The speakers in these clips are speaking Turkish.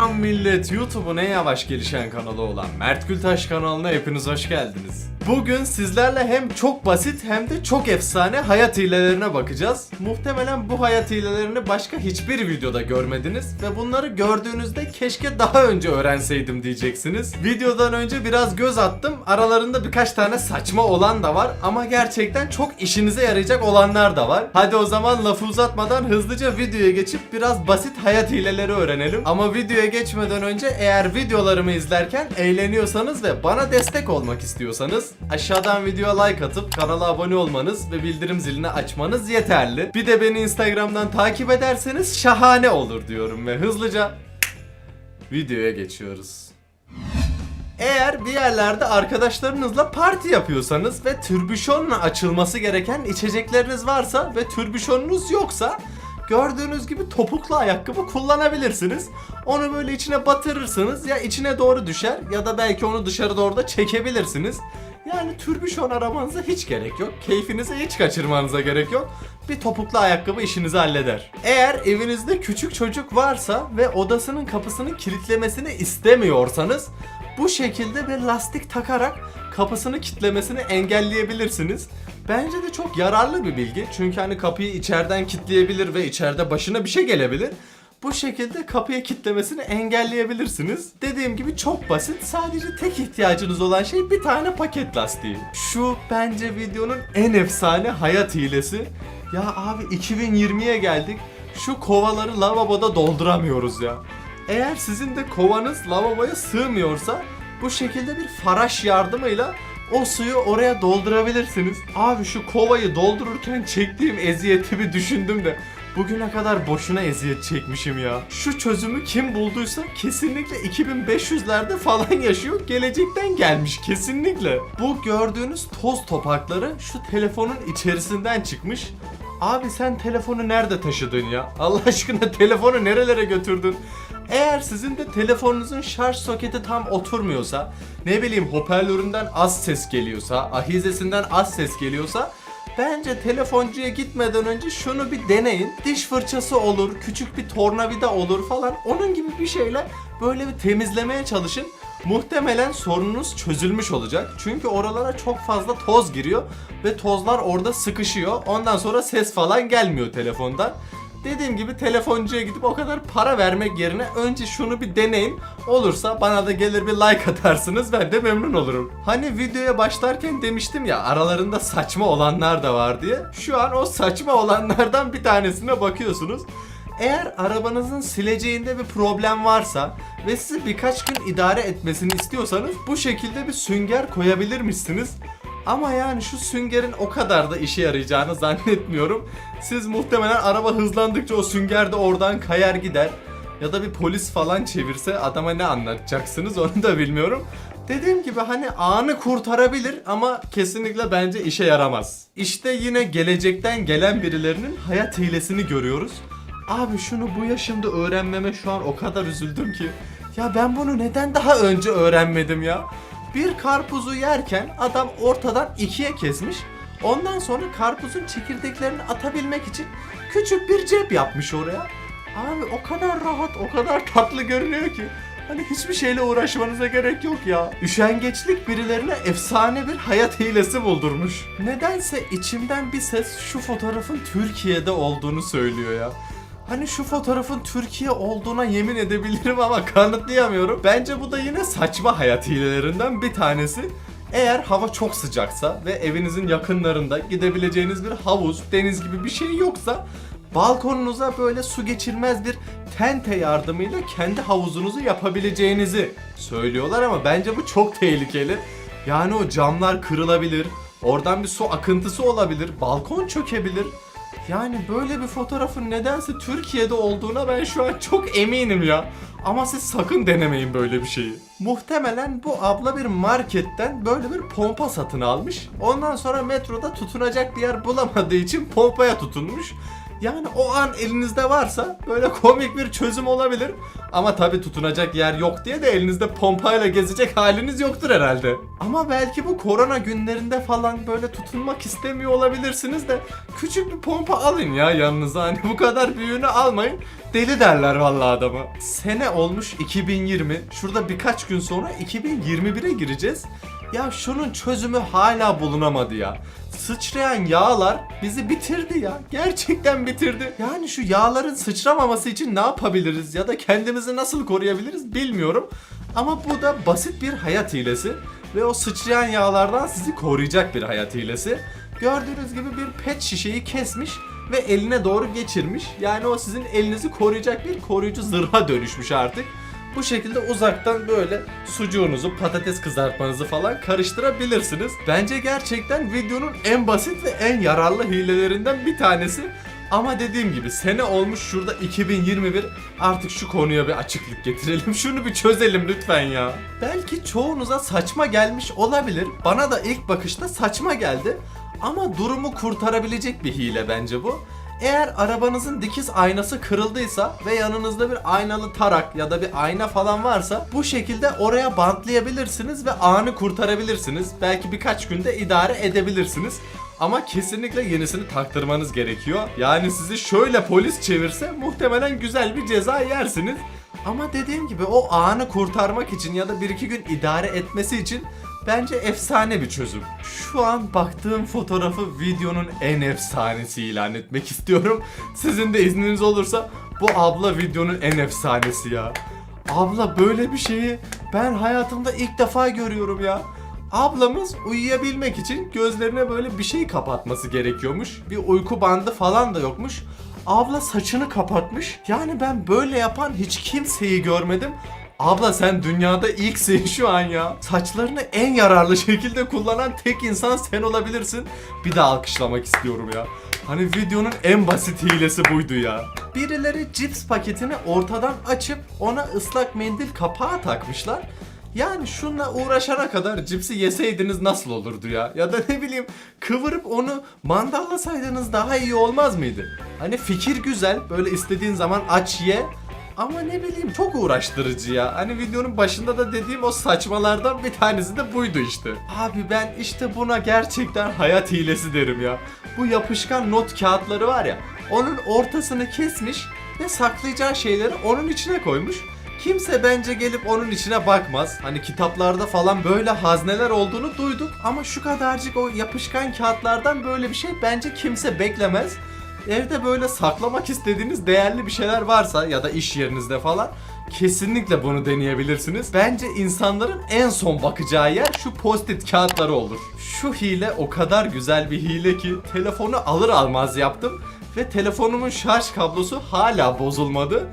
Selam millet. YouTube'un en yavaş gelişen kanalı olan Mert Gültaş kanalına hepiniz hoş geldiniz. Bugün sizlerle hem çok basit hem de çok efsane hayat hilelerine bakacağız. Muhtemelen bu hayat hilelerini başka hiçbir videoda görmediniz ve bunları gördüğünüzde keşke daha önce öğrenseydim diyeceksiniz. Videodan önce biraz göz attım. Aralarında birkaç tane saçma olan da var ama gerçekten çok işinize yarayacak olanlar da var. Hadi o zaman lafı uzatmadan hızlıca videoya geçip biraz basit hayat hileleri öğrenelim. Ama videoya geçmeden önce eğer videolarımı izlerken eğleniyorsanız ve bana destek olmak istiyorsanız aşağıdan videoya like atıp kanala abone olmanız ve bildirim zilini açmanız yeterli. Bir de beni Instagram'dan takip ederseniz şahane olur diyorum ve hızlıca videoya geçiyoruz. Eğer bir yerlerde arkadaşlarınızla parti yapıyorsanız ve türbüşonla açılması gereken içecekleriniz varsa ve türbüşonunuz yoksa gördüğünüz gibi topuklu ayakkabı kullanabilirsiniz. Onu böyle içine batırırsınız ya içine doğru düşer ya da belki onu dışarı doğru da çekebilirsiniz. Yani türbüşon aramanıza hiç gerek yok. Keyfinizi hiç kaçırmanıza gerek yok. Bir topuklu ayakkabı işinizi halleder. Eğer evinizde küçük çocuk varsa ve odasının kapısını kilitlemesini istemiyorsanız bu şekilde bir lastik takarak kapısını kitlemesini engelleyebilirsiniz. Bence de çok yararlı bir bilgi. Çünkü hani kapıyı içeriden kitleyebilir ve içeride başına bir şey gelebilir. Bu şekilde kapıya kitlemesini engelleyebilirsiniz. Dediğim gibi çok basit. Sadece tek ihtiyacınız olan şey bir tane paket lastiği. Şu bence videonun en efsane hayat hilesi. Ya abi 2020'ye geldik. Şu kovaları lavaboda dolduramıyoruz ya. Eğer sizin de kovanız lavaboya sığmıyorsa bu şekilde bir faraş yardımıyla o suyu oraya doldurabilirsiniz. Abi şu kovayı doldururken çektiğim eziyeti bir düşündüm de bugüne kadar boşuna eziyet çekmişim ya. Şu çözümü kim bulduysa kesinlikle 2500'lerde falan yaşıyor. Gelecekten gelmiş kesinlikle. Bu gördüğünüz toz topakları şu telefonun içerisinden çıkmış. Abi sen telefonu nerede taşıdın ya? Allah aşkına telefonu nerelere götürdün? Eğer sizin de telefonunuzun şarj soketi tam oturmuyorsa, ne bileyim hoparlöründen az ses geliyorsa, ahizesinden az ses geliyorsa Bence telefoncuya gitmeden önce şunu bir deneyin. Diş fırçası olur, küçük bir tornavida olur falan. Onun gibi bir şeyle böyle bir temizlemeye çalışın. Muhtemelen sorununuz çözülmüş olacak. Çünkü oralara çok fazla toz giriyor ve tozlar orada sıkışıyor. Ondan sonra ses falan gelmiyor telefondan. Dediğim gibi telefoncuya gidip o kadar para vermek yerine önce şunu bir deneyin. Olursa bana da gelir bir like atarsınız ben de memnun olurum. Hani videoya başlarken demiştim ya aralarında saçma olanlar da var diye. Şu an o saçma olanlardan bir tanesine bakıyorsunuz. Eğer arabanızın sileceğinde bir problem varsa ve sizi birkaç gün idare etmesini istiyorsanız bu şekilde bir sünger koyabilirmişsiniz. Ama yani şu süngerin o kadar da işe yarayacağını zannetmiyorum. Siz muhtemelen araba hızlandıkça o sünger de oradan kayar gider. Ya da bir polis falan çevirse adama ne anlatacaksınız onu da bilmiyorum. Dediğim gibi hani anı kurtarabilir ama kesinlikle bence işe yaramaz. İşte yine gelecekten gelen birilerinin hayat hilesini görüyoruz. Abi şunu bu yaşımda öğrenmeme şu an o kadar üzüldüm ki. Ya ben bunu neden daha önce öğrenmedim ya? Bir karpuzu yerken adam ortadan ikiye kesmiş. Ondan sonra karpuzun çekirdeklerini atabilmek için küçük bir cep yapmış oraya. Abi o kadar rahat, o kadar tatlı görünüyor ki. Hani hiçbir şeyle uğraşmanıza gerek yok ya. Üşengeçlik birilerine efsane bir hayat hilesi buldurmuş. Nedense içimden bir ses şu fotoğrafın Türkiye'de olduğunu söylüyor ya. Hani şu fotoğrafın Türkiye olduğuna yemin edebilirim ama kanıtlayamıyorum. Bence bu da yine saçma hayat hilelerinden bir tanesi. Eğer hava çok sıcaksa ve evinizin yakınlarında gidebileceğiniz bir havuz, deniz gibi bir şey yoksa balkonunuza böyle su geçirmez bir tente yardımıyla kendi havuzunuzu yapabileceğinizi söylüyorlar ama bence bu çok tehlikeli. Yani o camlar kırılabilir, oradan bir su akıntısı olabilir, balkon çökebilir. Yani böyle bir fotoğrafın nedense Türkiye'de olduğuna ben şu an çok eminim ya. Ama siz sakın denemeyin böyle bir şeyi. Muhtemelen bu abla bir marketten böyle bir pompa satın almış. Ondan sonra metroda tutunacak bir yer bulamadığı için pompaya tutunmuş. Yani o an elinizde varsa böyle komik bir çözüm olabilir. Ama tabi tutunacak yer yok diye de elinizde pompayla gezecek haliniz yoktur herhalde. Ama belki bu korona günlerinde falan böyle tutunmak istemiyor olabilirsiniz de küçük bir pompa alın ya yanınıza. Hani bu kadar büyüğünü almayın. Deli derler vallahi adama. Sene olmuş 2020. Şurada birkaç gün sonra 2021'e gireceğiz. Ya şunun çözümü hala bulunamadı ya. Sıçrayan yağlar bizi bitirdi ya. Gerçekten bitirdi. Yani şu yağların sıçramaması için ne yapabiliriz ya da kendimizi nasıl koruyabiliriz bilmiyorum. Ama bu da basit bir hayat hilesi ve o sıçrayan yağlardan sizi koruyacak bir hayat hilesi. Gördüğünüz gibi bir pet şişeyi kesmiş ve eline doğru geçirmiş. Yani o sizin elinizi koruyacak bir koruyucu zırha dönüşmüş artık. Bu şekilde uzaktan böyle sucuğunuzu, patates kızartmanızı falan karıştırabilirsiniz. Bence gerçekten videonun en basit ve en yararlı hilelerinden bir tanesi. Ama dediğim gibi sene olmuş şurada 2021 artık şu konuya bir açıklık getirelim. Şunu bir çözelim lütfen ya. Belki çoğunuza saçma gelmiş olabilir. Bana da ilk bakışta saçma geldi. Ama durumu kurtarabilecek bir hile bence bu. Eğer arabanızın dikiz aynası kırıldıysa ve yanınızda bir aynalı tarak ya da bir ayna falan varsa bu şekilde oraya bantlayabilirsiniz ve anı kurtarabilirsiniz. Belki birkaç günde idare edebilirsiniz. Ama kesinlikle yenisini taktırmanız gerekiyor. Yani sizi şöyle polis çevirse muhtemelen güzel bir ceza yersiniz. Ama dediğim gibi o anı kurtarmak için ya da 1-2 gün idare etmesi için bence efsane bir çözüm. Şu an baktığım fotoğrafı videonun en efsanesi ilan etmek istiyorum. Sizin de izniniz olursa bu abla videonun en efsanesi ya. Abla böyle bir şeyi ben hayatımda ilk defa görüyorum ya. Ablamız uyuyabilmek için gözlerine böyle bir şey kapatması gerekiyormuş. Bir uyku bandı falan da yokmuş. Abla saçını kapatmış. Yani ben böyle yapan hiç kimseyi görmedim. Abla sen dünyada ilksin şu an ya. Saçlarını en yararlı şekilde kullanan tek insan sen olabilirsin. Bir de alkışlamak istiyorum ya. Hani videonun en basit hilesi buydu ya. Birileri cips paketini ortadan açıp ona ıslak mendil kapağı takmışlar. Yani şunla uğraşana kadar cipsi yeseydiniz nasıl olurdu ya? Ya da ne bileyim kıvırıp onu mandallasaydınız daha iyi olmaz mıydı? Hani fikir güzel böyle istediğin zaman aç ye ama ne bileyim çok uğraştırıcı ya. Hani videonun başında da dediğim o saçmalardan bir tanesi de buydu işte. Abi ben işte buna gerçekten hayat hilesi derim ya. Bu yapışkan not kağıtları var ya. Onun ortasını kesmiş ve saklayacağı şeyleri onun içine koymuş. Kimse bence gelip onun içine bakmaz. Hani kitaplarda falan böyle hazneler olduğunu duyduk ama şu kadarcık o yapışkan kağıtlardan böyle bir şey bence kimse beklemez. Evde böyle saklamak istediğiniz değerli bir şeyler varsa ya da iş yerinizde falan kesinlikle bunu deneyebilirsiniz. Bence insanların en son bakacağı yer şu post-it kağıtları olur. Şu hile o kadar güzel bir hile ki telefonu alır almaz yaptım ve telefonumun şarj kablosu hala bozulmadı.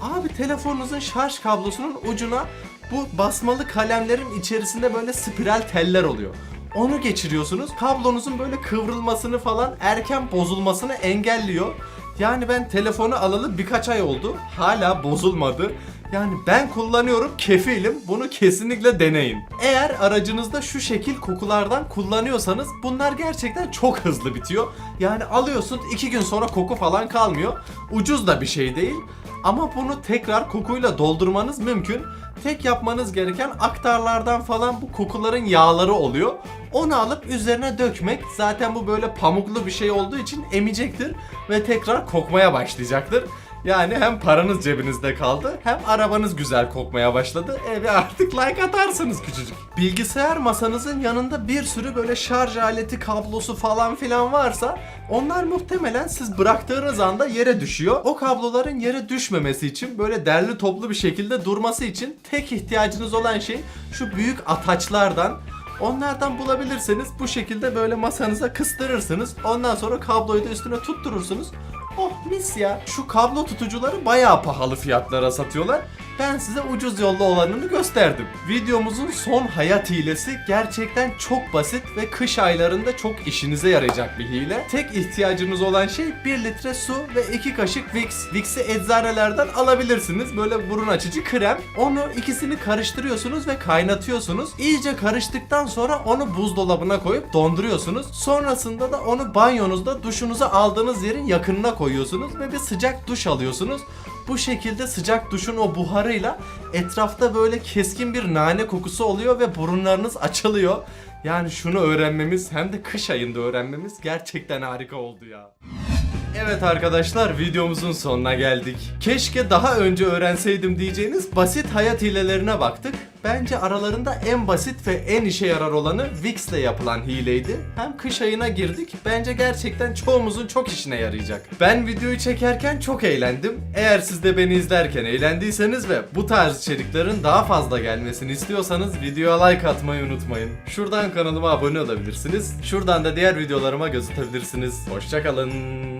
Abi telefonunuzun şarj kablosunun ucuna bu basmalı kalemlerin içerisinde böyle spiral teller oluyor. Onu geçiriyorsunuz. Kablonuzun böyle kıvrılmasını falan erken bozulmasını engelliyor. Yani ben telefonu alalı birkaç ay oldu. Hala bozulmadı. Yani ben kullanıyorum kefilim. Bunu kesinlikle deneyin. Eğer aracınızda şu şekil kokulardan kullanıyorsanız bunlar gerçekten çok hızlı bitiyor. Yani alıyorsun iki gün sonra koku falan kalmıyor. Ucuz da bir şey değil. Ama bunu tekrar kokuyla doldurmanız mümkün. Tek yapmanız gereken aktarlardan falan bu kokuların yağları oluyor. Onu alıp üzerine dökmek. Zaten bu böyle pamuklu bir şey olduğu için emecektir ve tekrar kokmaya başlayacaktır. Yani hem paranız cebinizde kaldı hem arabanız güzel kokmaya başladı. Eve artık like atarsınız küçücük. Bilgisayar masanızın yanında bir sürü böyle şarj aleti kablosu falan filan varsa onlar muhtemelen siz bıraktığınız anda yere düşüyor. O kabloların yere düşmemesi için böyle derli toplu bir şekilde durması için tek ihtiyacınız olan şey şu büyük ataçlardan Onlardan bulabilirseniz bu şekilde böyle masanıza kıstırırsınız. Ondan sonra kabloyu da üstüne tutturursunuz. Oh mis ya. Şu kablo tutucuları bayağı pahalı fiyatlara satıyorlar. Ben size ucuz yollu olanını gösterdim. Videomuzun son hayat hilesi gerçekten çok basit ve kış aylarında çok işinize yarayacak bir hile. Tek ihtiyacınız olan şey 1 litre su ve 2 kaşık Vicks. Vicks'i eczanelerden alabilirsiniz. Böyle burun açıcı krem. Onu ikisini karıştırıyorsunuz ve kaynatıyorsunuz. İyice karıştıktan sonra onu buzdolabına koyup donduruyorsunuz. Sonrasında da onu banyonuzda duşunuza aldığınız yerin yakınına koyuyorsunuz ve bir sıcak duş alıyorsunuz. Bu şekilde sıcak duşun o buharıyla etrafta böyle keskin bir nane kokusu oluyor ve burunlarınız açılıyor. Yani şunu öğrenmemiz hem de kış ayında öğrenmemiz gerçekten harika oldu ya. Evet arkadaşlar videomuzun sonuna geldik. Keşke daha önce öğrenseydim diyeceğiniz basit hayat hilelerine baktık. Bence aralarında en basit ve en işe yarar olanı Wix ile yapılan hileydi. Hem kış ayına girdik. Bence gerçekten çoğumuzun çok işine yarayacak. Ben videoyu çekerken çok eğlendim. Eğer siz de beni izlerken eğlendiyseniz ve bu tarz içeriklerin daha fazla gelmesini istiyorsanız videoya like atmayı unutmayın. Şuradan kanalıma abone olabilirsiniz. Şuradan da diğer videolarıma göz atabilirsiniz. Hoşçakalın.